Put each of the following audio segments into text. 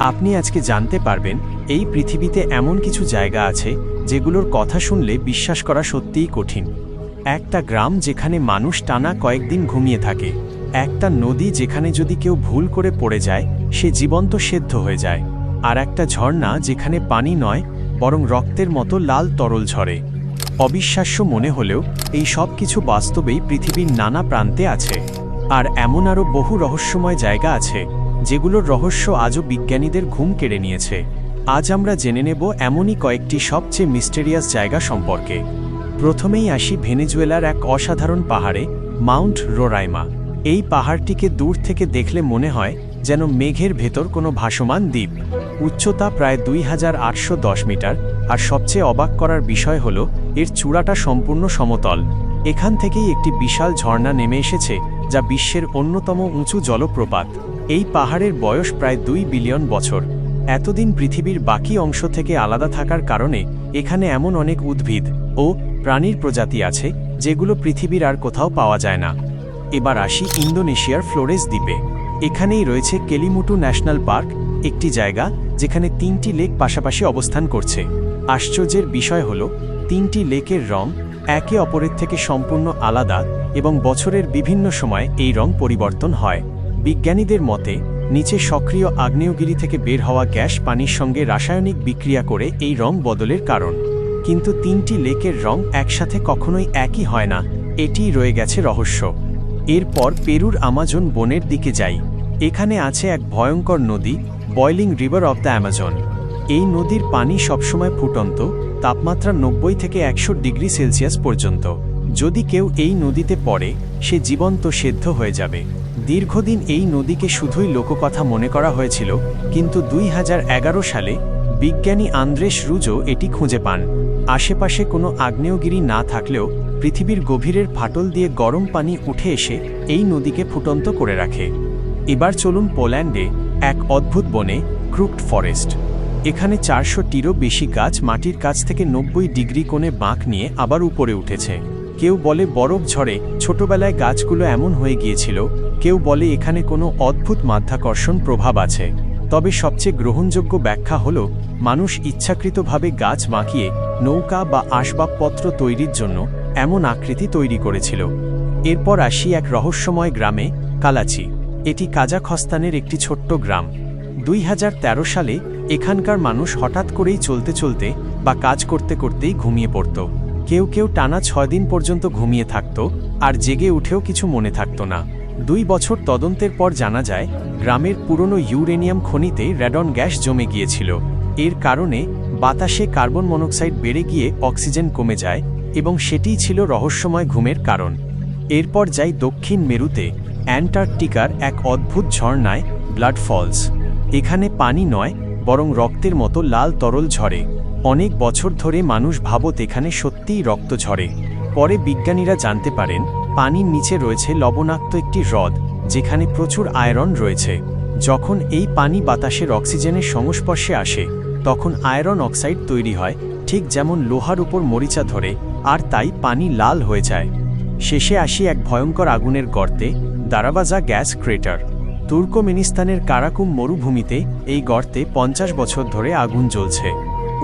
আপনি আজকে জানতে পারবেন, এই পৃথিবীতে এমন কিছু জায়গা আছে, যেগুলোর কথা শুনলে বিশ্বাস করা সত্যিই কঠিন। একটা গ্রাম যেখানে মানুষ টানা কয়েকদিন ঘুমিয়ে থাকে। একটা নদী যেখানে যদি কেউ ভুল করে পড়ে যায়, সে জীবন্ত সেদ্ধ হয়ে যায়। আর একটা ঝর্ণা যেখানে পানি নয়, বরং রক্তের মতো লাল তরল ঝরে। অবিশ্বাস্য মনে হলেও, এই সব কিছু বাস্তবেই পৃথিবীর নানা প্রান্তে আছে। আর এমন আরও বহু রহস্যময় জায়গা আছে যেগুলোর রহস্য আজও বিজ্ঞানীদের ঘুম কেড়ে নিয়েছে। আজ আমরা জেনে নেব এমনই কয়েকটি সবচেয়ে মিস্টেরিয়াস জায়গা সম্পর্কে। প্রথমেই আসি ভেনেজুয়েলার এক অসাধারণ পাহাড়ে, মাউন্ট রোরাইমা। এই পাহাড়টিকে দূর থেকে দেখলে মনে হয় যেন মেঘের ভেতর কোনো ভাসমান দ্বীপ। উচ্চতা প্রায় দুই হাজার আটশো দশ মিটার, আর সবচেয়ে অবাক করার বিষয় হল, এর চূড়াটা সম্পূর্ণ সমতল। এখান থেকেই একটি বিশাল ঝর্ণা নেমে এসেছে, যা বিশ্বের অন্যতম উঁচু জলপ্রপাত। এই পাহাড়ের বয়স প্রায় দুই বিলিয়ন বছর। এতদিন পৃথিবীর বাকি অংশ থেকে আলাদা থাকার কারণে এখানে এমন অনেক উদ্ভিদ ও প্রাণীর প্রজাতি আছে, যেগুলো পৃথিবীর আর কোথাও পাওয়া যায় না। এবার আসি ইন্দোনেশিয়ার ফ্লোরেস দ্বীপে। এখানেই রয়েছে কেলিমুটু ন্যাশনাল পার্ক, একটি জায়গা যেখানে তিনটি লেক পাশাপাশি অবস্থান করছে। আশ্চর্যের বিষয় হল, তিনটি লেকের রং একে অপরের থেকে সম্পূর্ণ আলাদা এবং বছরের বিভিন্ন সময় এই রং পরিবর্তন হয়। বিজ্ঞানীদের মতে, নিচে সক্রিয় আগ্নেয়গিরি থেকে বের হওয়া গ্যাস পানির সঙ্গে রাসায়নিক বিক্রিয়া করে এই রং বদলের কারণ। কিন্তু তিনটি লেকের রং একসাথে কখনোই একই হয় না, এটিই রয়ে গেছে রহস্য। এরপর পেরুর আমাজন বনের দিকে যাই। এখানে আছে এক ভয়ঙ্কর নদী, boiling river of the Amazon এই নদীর পানি সবসময় ফুটন্ত, তাপমাত্রা নব্বই থেকে একশো ডিগ্রি সেলসিয়াস পর্যন্ত। যদি কেউ এই নদীতে পড়ে, সে জীবন্ত, সেদ্ধ হয়ে যাবে। দীর্ঘদিন এই নদীকে শুধুই লোককথা মনে করা হয়েছিল, কিন্তু দুই হাজার এগারো সালে বিজ্ঞানী আন্দ্রেস রুজো এটি খুঁজে পান। আশেপাশে কোনো আগ্নেয়গিরি না থাকলেও পৃথিবীর গভীরের ফাটল দিয়ে গরম পানি উঠে এসে এই নদীকে ফুটন্ত করে রাখে। এবার চলুন পোল্যান্ডে এক অদ্ভুত বনে ক্রুকড ফরেস্ট। এখানে চারশোটিরও বেশি গাছ মাটির কাছ থেকে নব্বই ডিগ্রি কোণে বাঁক নিয়ে আবার উপরে উঠেছে। কেউ বলে বরফ ঝড়ে ছোটবেলায় গাছগুলো এমন হয়ে গিয়েছিল, কেউ বলে এখানে কোনো অদ্ভুত মাধ্যাকর্ষণ প্রভাব আছে। তবে সবচেয়ে গ্রহণযোগ্য ব্যাখ্যা হল, মানুষ ইচ্ছাকৃতভাবে গাছ বাঁকিয়ে নৌকা বা আসবাবপত্র তৈরির জন্য এমন আকৃতি তৈরি করেছিল। এরপর আসি এক রহস্যময় গ্রামে, কালাচি। এটি কাজাখস্তানের একটি ছোট্ট গ্রাম। দুই হাজার তেরো সালে এখানকার মানুষ হঠাৎ করেই চলতে চলতে বা কাজ করতে করতেই ঘুমিয়ে পড়ত। কেউ কেউ টানা ছয় দিন পর্যন্ত ঘুমিয়ে থাকত, আর জেগে উঠেও কিছু মনে থাকত না। দুই বছর তদন্তের পর জানা যায়, গ্রামের পুরনো ইউরেনিয়াম খনিতে র্যাডন গ্যাস জমে গিয়েছিল। এর কারণে বাতাসে কার্বন মনোক্সাইড বেড়ে গিয়ে অক্সিজেন কমে যায় এবং সেটিই ছিল রহস্যময় ঘুমের কারণ। এরপর যাই দক্ষিণ মেরুতে, অ্যান্টার্কটিকার এক অদ্ভুত ঝর্ণায়, ব্লাড ফলস। এখানে পানি নয়, বরং রক্তের মতো লাল তরল ঝরে। অনেক বছর ধরে মানুষ ভাবত এখানে সত্যিই রক্ত ঝরে। পরে বিজ্ঞানীরা জানতে পারেন, পানির নিচে রয়েছে লবণাক্ত একটি হ্রদ, যেখানে প্রচুর আয়রন রয়েছে। যখন এই পানি বাতাসের অক্সিজেনের সংস্পর্শে আসে, তখন আয়রন অক্সাইড তৈরি হয়, ঠিক যেমন লোহার উপর মরিচা ধরে, আর তাই পানি লাল হয়ে যায়। শেষে আসি এক ভয়ঙ্কর আগুনের গর্তে, দারাবাজা গ্যাস ক্রেটার। তুর্কমেনিস্তানের কারাকুম মরুভূমিতে এই গর্তে পঞ্চাশ বছর ধরে আগুন জ্বলছে।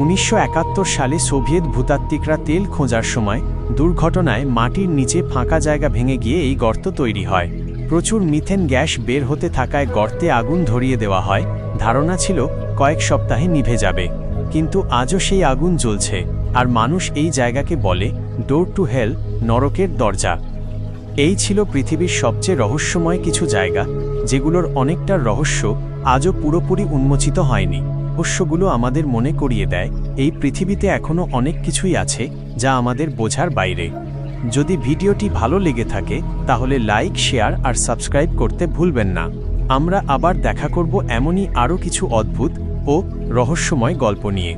উনিশশো একাত্তর সালে সোভিয়েত ভূতাত্ত্বিকরা তেল খোঁজার সময় দুর্ঘটনায় মাটির নিচে ফাঁকা জায়গা ভেঙে গিয়ে এই গর্ত তৈরি হয়। প্রচুর মিথেন গ্যাস বের হতে থাকায় গর্তে আগুন ধরিয়ে দেওয়া হয়, ধারণা ছিল কয়েক সপ্তাহে নিভে যাবে। কিন্তু আজও সেই আগুন জ্বলছে, আর মানুষ এই জায়গাকে বলে ডোর টু হেল নরকের দরজা। এই ছিল পৃথিবীর সবচেয়ে রহস্যময় কিছু জায়গা, যেগুলোর অনেকটার রহস্য আজও পুরোপুরি উন্মোচিত হয়নি। রহস্যগুলো আমাদের মনে করিয়ে দেয়, এই পৃথিবীতে এখনও অনেক কিছুই আছে, যা আমাদের বোঝার বাইরে। যদি ভিডিওটি ভালো লেগে থাকে, তাহলে লাইক, শেয়ার আর সাবস্ক্রাইব করতে ভুলবেন না। আমরা আবার দেখা করব এমনই আরও কিছু অদ্ভুত ও রহস্যময় গল্প নিয়ে।